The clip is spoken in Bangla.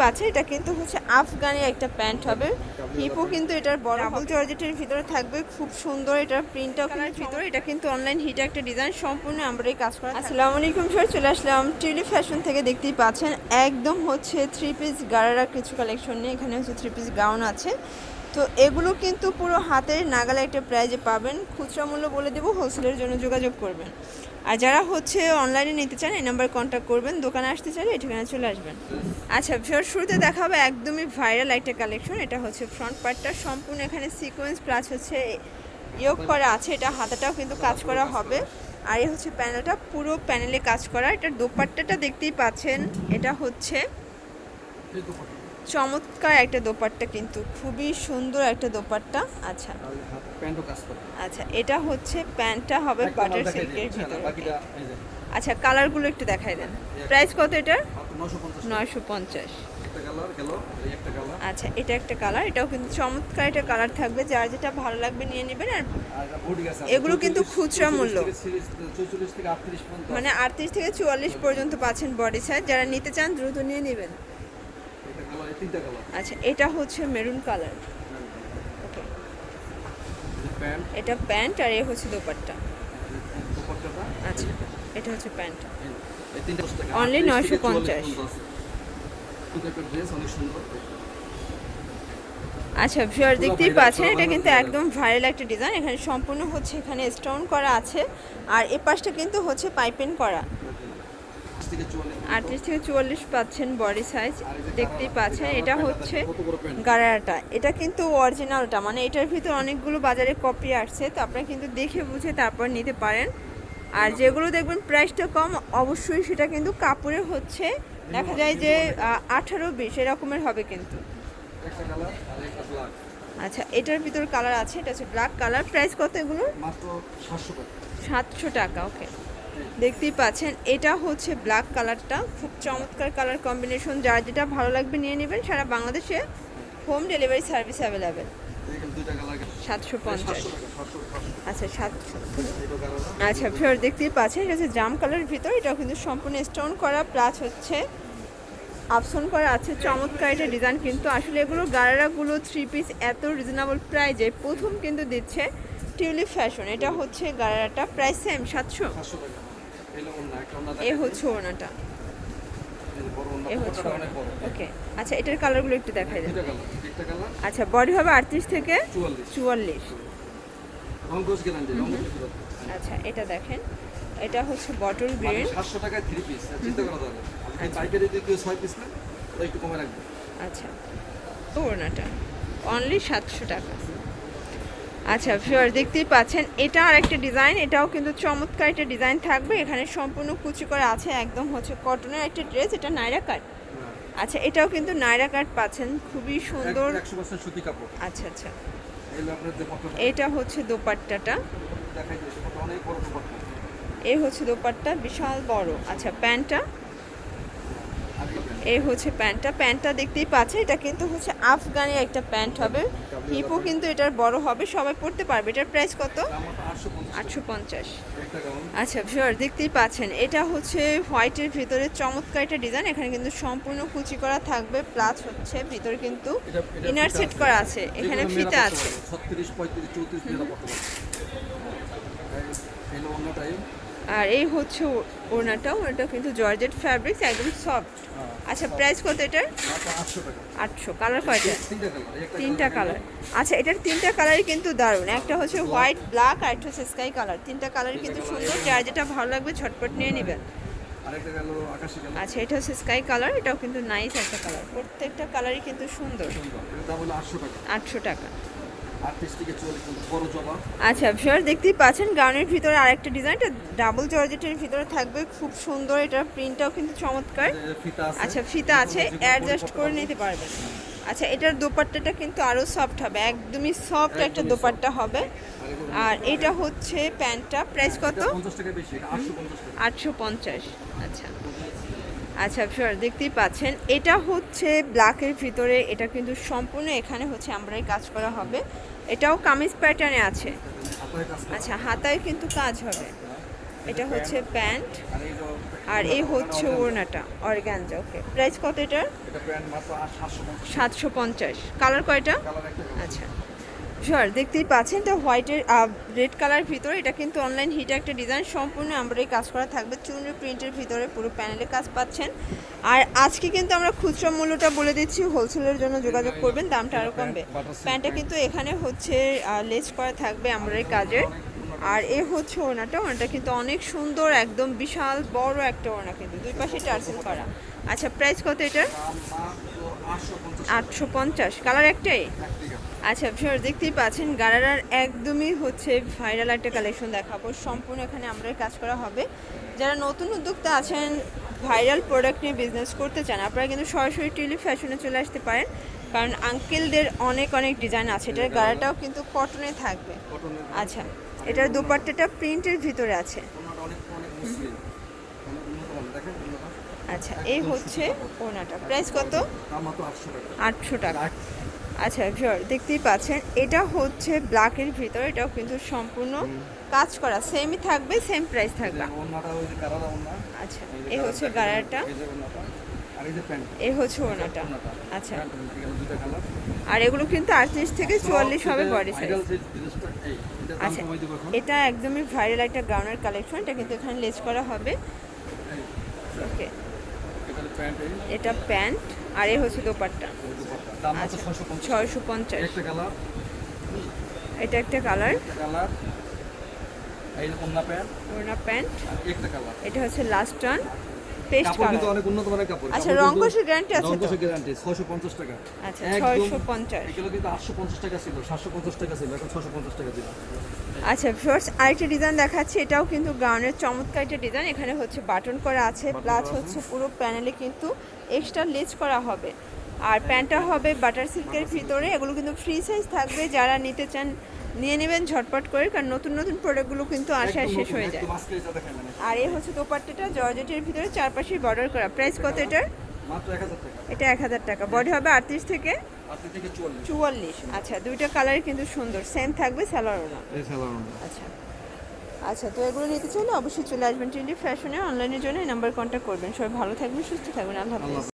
পাচ্ছেন এটা কিন্তু হচ্ছে আফগানি একটা প্যান্ট হবে। হিপও কিন্তু এটার বড় ডাবল জর্জেটের ভিতরে থাকবে খুব সুন্দর এটার প্রিন্টটাও কালার ভিতরে এটা কিন্তু অনলাইন হিট একটা ডিজাইন সম্পূর্ণ আমরা এই কাজ করা আসসালামু আলাইকুম স্যার চলে আসলাম। টিলি ফ্যাশন থেকে দেখতেই পাচ্ছেন একদম হচ্ছে থ্রি পিস গারারা কিছু কালেকশন নিয়ে। এখানে হচ্ছে থ্রি পিস গাউন আছে। তো এগুলো কিন্তু পুরো হাতের নাগালে একটা প্রাইজে পাবেন। খুচরা মূল্য বলে দেবো হোলসেলের জন্য যোগাযোগ করবেন। আর যারা হচ্ছে অনলাইনে নিতে চান, এই নাম্বার কন্ট্যাক্ট করবেন। দোকানে আসতে চাইলে এই ঠিকানা চলে আসবেন। আচ্ছা ভিওর শুরুতে দেখা হবে একদমই ভাইরাল একটা কালেকশন এটা হচ্ছে ফ্রন্ট পার্টটা সম্পূর্ণ এখানে সিকোয়েন্স প্লাস হচ্ছে ইয়োগ করা আছে। এটা হাতাটাও কিন্তু কাজ করা হবে। আর এই হচ্ছে প্যানেলটা পুরো প্যানেলে কাজ করা। এটার দোপাট্টাটা দেখতেই পাচ্ছেন। এটা হচ্ছে চমৎকার একটা দোপাট্টা কিন্তু খুবই সুন্দর একটা দোপাট্টা। আচ্ছা। আচ্ছা এটা হচ্ছে প্যান্টটা হবে বাটার সিল্কের ভিতরে। যে, আচ্ছা কালারগুলো একটু দেখাই দেন। প্রাইস কত এটার? মাত্র 950 নয়শো পঞ্চাশ। একটা কালার গেল এই একটা কালার। আচ্ছা এটা একটা কালার এটাও কিন্তু চমৎকার একটা কালার থাকবে। যার যেটা ভালো লাগবে নিয়ে নেবেন আর এগুলো কিন্তু খুচরা মূল্য। 44 থেকে 38 পর্যন্ত মানে আটত্রিশ থেকে চুয়াল্লিশ পর্যন্ত পাচ্ছেন বডি সাইজ যারা নিতে চান দ্রুত নিয়ে নেবেন। কালার তিনটা কালার আচ্ছা এটা হচ্ছে মেরুন কালার ওকে এটা প্যান্ট আর এ হচ্ছে দোপাট্টা। আচ্ছা এটা হচ্ছে প্যান্ট এই তিনটা বস্তু টাকা Only 38 থেকে 950 44 পর্যন্ত আছে। টু টাইপের ড্রেস অনেক সুন্দর। আচ্ছা ভিউয়ার দেখতেই পাচ্ছেন এটা কিন্তু একদম ভাইরাল একটা ডিজাইন এখানে সম্পূর্ণ হচ্ছে এখানে স্টোন করা আছে। আর এ পাশটা কিন্তু হচ্ছে পাইপেন করা। 38 থেকে 44 আটত্রিশ থেকে চুয়াল্লিশ পাচ্ছেন বডি সাইজ দেখতেই পাচ্ছেন। এটা হচ্ছে গারাটা এটা কিন্তু অরিজিনালটা মানে এটার ভিতর অনেকগুলো বাজারে কপি আসছে, তো আপনারা কিন্তু দেখে বুঝে তারপর নিতে পারেন। আর যেগুলো দেখবেন প্রাইসটা কম, অবশ্যই সেটা কিন্তু কাপড়ের হচ্ছে, দেখা যায় যে আঠারো বিশ, এরকমের হবে কিন্তু। আচ্ছা এটার ভিতর কালার আছে, এটা হচ্ছে ব্ল্যাক কালার প্রাইস কত এগুলো মাত্র 700 টাকা সাতশো টাকা ওকে দেখতেই পাচ্ছেন, এটা হচ্ছে ব্ল্যাক কালারটা খুব চমৎকার কালার কম্বিনেশন যার যেটা ভালো লাগবে নিয়ে নেবেন, সারা বাংলাদেশে হোম ডেলিভারি সার্ভিস অ্যাভেলেবেল সাতশো পঞ্চাশ। 700 টাকা 700 আচ্ছা সাতশো আচ্ছা দেখতেই পাচ্ছেন, এটা হচ্ছে জাম কালারের ভিতর। এটাও কিন্তু সম্পূর্ণ স্টোন করা প্লাস হচ্ছে আপসন করা আছে। চমৎকার এটা ডিজাইন কিন্তু। আসলে এগুলো গারারাগুলো থ্রি পিস এত রিজনেবল প্রাইজে প্রথম কিন্তু দিচ্ছে টিউলিপ ফ্যাশন এটা হচ্ছে গারারাটা প্রাইস সেম সাতশো। এ হচ্ছে দুপাট্টাটা ওকে আচ্ছা এটার কালারগুলো একটু দেখাই দেন। আচ্ছা বডি হবে আটত্রিশ থেকে চুয়াল্লিশ। আচ্ছা এটা দেখেন। এটা হচ্ছে বটল মানে গ্রিন। 700 টাকায় 3 পিস চিন্তা করা যাবে আপনি আচ্ছা। পাইকারি দিয়ে 6 পিস নেন একটু কমে রাখবেন। আচ্ছা ওড়নাটা। অনলি সাতশো টাকা। আচ্ছা ফিওর দেখতেই পাচ্ছেন এটা আর একটা ডিজাইন এটাও কিন্তু চমৎকার একটা ডিজাইন থাকবে। এখানে সম্পূর্ণ কুচি করা আছে একদম হচ্ছে কটনের একটা ড্রেস এটা নাইরা কাট আচ্ছা এটাও কিন্তু নাইরা কাট পাচ্ছেন খুবই সুন্দর। 100% সুতি কাপড়। আচ্ছা আচ্ছা। এটা হচ্ছে দোপাট্টাটা। এই হচ্ছে দোপাট্টা বিশাল বড়। আচ্ছা প্যান্টটা? এই হচ্ছে প্যান্টটা। প্যান্টটা দেখতেই পাচ্ছেন এটা কিন্তু হচ্ছে আফগানি একটা প্যান্ট হবে। হিপও কিন্তু এটার বড় হবে সবাই পড়তে পারবে। এটার প্রাইস কত? দাম মাত্র 850 আটশো পঞ্চাশ। আচ্ছা ভিউয়ার দেখতেই পাচ্ছেন এটা হচ্ছে হোয়াইটের ভিতরে চমৎকার একটা ডিজাইন এখানে কিন্তু সম্পূর্ণ কুচি করা থাকবে প্লাস হচ্ছে ভিতরে কিন্তু ইনার সেট করা আছে। এখানে ফিতা আছে। পড়তে পারে, 36 35 34 মেয়েরা পড়তে পারে এই- এলো অন্যটাই আর এই হচ্ছে ওড়নাটাও ওটা কিন্তু জর্জেট ফ্যাব্রিক্স একদম সফট আচ্ছা প্রাইস কত এটার? মাত্র 800 টাকা। আটশো। কালার কয়টা? তিনটা কালার আচ্ছা এটার তিনটা কালারই কিন্তু দারুণ। একটা হচ্ছে হোয়াইট ব্ল্যাক আর একটা হচ্ছে স্কাই কালার তিনটা কালারই কিন্তু সুন্দর। যার যেটা ভালো লাগবে ঝটপট নিয়ে নেবেন। আকাশি কালার আচ্ছা এটা হচ্ছে স্কাই কালার এটাও কিন্তু নাইস একটা কালার প্রত্যেকটা কালারই কিন্তু সুন্দর। সুন্দর। এর দাম হলো 800 টাকা। আটশো টাকা। আচ্ছা ভিউয়ার দেখতেই পাচ্ছেন গাউনের ভিতরে আরেকটা ডিজাইন এটা ডাবল জর্জেটের ভিতরে থাকবে খুব সুন্দর এটার প্রিন্টটাও কিন্তু চমৎকার। আচ্ছা ফিতা আছে অ্যাডজাস্ট করে নিতে পারবেন। আচ্ছা এটার দোপাট্টাটা কিন্তু আরও সফট হবে একদমই সফট একটা দোপাট্টা হবে। আর এটা হচ্ছে প্যান্টটা প্রাইস কত? এটা 50 টাকা বেশি এটা 850 টাকা। আটশো পঞ্চাশ আচ্ছা। আচ্ছা স্যার দেখতেই পাচ্ছেন। এটা হচ্ছে ব্ল্যাকের ভিতরে এটা কিন্তু সম্পূর্ণ এখানে হচ্ছে আমরাই কাজ করা হবে। এটাও কামিজ প্যাটার্নে আছে। আচ্ছা হাতায় কিন্তু কাজ হবে। এটা হচ্ছে প্যান্ট আর এই হচ্ছে ওড়নাটা অর্গানজা ওকে প্রাইস কত এটার? সাতশো পঞ্চাশ। কালার কয়টা। আচ্ছা। স্যার দেখতেই পাচ্ছেন তো হোয়াইটের রেড কালার ভিতরে। এটা কিন্তু অনলাইন হিটে একটা ডিজাইন সম্পূর্ণ। আমরা এই কাজ করা থাকবে চুনরি প্রিন্টের ভিতরে। পুরো প্যানেলে কাজ পাচ্ছেন। আর আজকে কিন্তু আমরা খুচরা মূল্যটা বলে দিচ্ছি। হোলসেলের জন্য যোগাযোগ করবেন। দামটা আরও কমবে। প্যান্টটা কিন্তু এখানে হচ্ছে লেস করা থাকবে আমরা এই কাজের। আর এ হচ্ছে ওনাটা ওনাটা কিন্তু অনেক সুন্দর, একদম বিশাল বড় একটা ওনা কিন্তু। দুই পাশে টার্সেল করা। আচ্ছা প্রাইস কত এটার? আটশো পঞ্চাশ। কালার একটাই? আচ্ছা ভিউয়ার দেখতেই পাচ্ছেন গারারার একদমই হচ্ছে ভাইরাল একটা কালেকশন দেখাবো। সম্পূর্ণ এখানে আমরা কাজ করা হবে। যারা নতুন উদ্যোক্তা আছেন ভাইরাল প্রোডাক্ট নিয়ে বিজনেস করতে চান আপনারা কিন্তু সরাসরি টিলি ফ্যাশনে চলে আসতে পারেন। কারণ আঙ্কেলদের অনেক অনেক ডিজাইন আছে। এটার গাড়াটাও কিন্তু কটনে থাকবে। আচ্ছা এটার দোপাট্টাটা প্রিন্টের ভিতরে আছে। আচ্ছা এই হচ্ছে ওনাটা। প্রাইস কত? আটশো টাকা। আটশো টাকা। আচ্ছা ভিউয়ার দেখতেই পাচ্ছেন। এটা হচ্ছে ব্ল্যাকের ভিতর এটাও কিন্তু সম্পূর্ণ কাজ করা সেমই থাকবে সেম প্রাইস থাকবে। আচ্ছা এই হচ্ছে গাড়াটা এই আর এই যে প্যান্ট এই হচ্ছে ওনাটা আচ্ছা। আর এগুলো কিন্তু আটত্রিশ থেকে চুয়াল্লিশ হবে বডি সাইজ আচ্ছা এটা একদমই ভাইরাল একটা গাউনের কালেকশন এটা কিন্তু এখানে লেস করা হবে। ওকে এটা প্যান্ট আর এই হচ্ছে দোপাট্টা। আচ্ছা ছয়শো পঞ্চাশ। এটা একটা কালার? প্যান্ট। ওড়না প্যান্ট। একটা কালার। এটা হচ্ছে লাস্ট টান পেস্ট কাপড় কিন্তু অনেক উন্নত মানের কাপড়। আচ্ছা, আছে গ্যারান্টি টাকা। আচ্ছা এগুলো কিন্তু টাকা ছিল টাকা ছিল এখন টাকা দিলাম আচ্ছা ফার্স্ট আরেকটা ডিজাইন দেখাচ্ছি এটাও কিন্তু গাউনের চমৎকার একটা ডিজাইন এখানে হচ্ছে বাটন করা আছে প্লাস হচ্ছে পুরো প্যানেলে কিন্তু এক্সট্রা লেজ করা হবে। আর প্যান্টটা হবে বাটার সিল্কের ভিতরে এগুলো কিন্তু ফ্রি সাইজ থাকবে যারা নিতে চান নিয়ে নেবেন ঝটপট করে কারণ নতুন নতুন প্রোডাক্টগুলো কিন্তু একদম শেষ হয়ে যায়। আর এই হচ্ছে দোপাট্টাটা জর্জেটের ভিতরে চারপাশে বর্ডার করা। প্রাইস কত এটার? এটা এক হাজার টাকা। বডি হবে আটত্রিশ থেকে চুয়াল্লিশ। আচ্ছা দুইটা কালার কিন্তু সুন্দর। সেম থাকবে স্যালোয়ার এই আচ্ছা। আচ্ছা তো এগুলো নিতে চাইলে অবশ্যই চলে আসবেন টিন্ডি ফ্যাশনে অনলাইনের জন্য এই নাম্বার কন্ট্যাক্ট করবেন। সবাই ভালো থাকবেন সুস্থ থাকবেন। আল্লাহ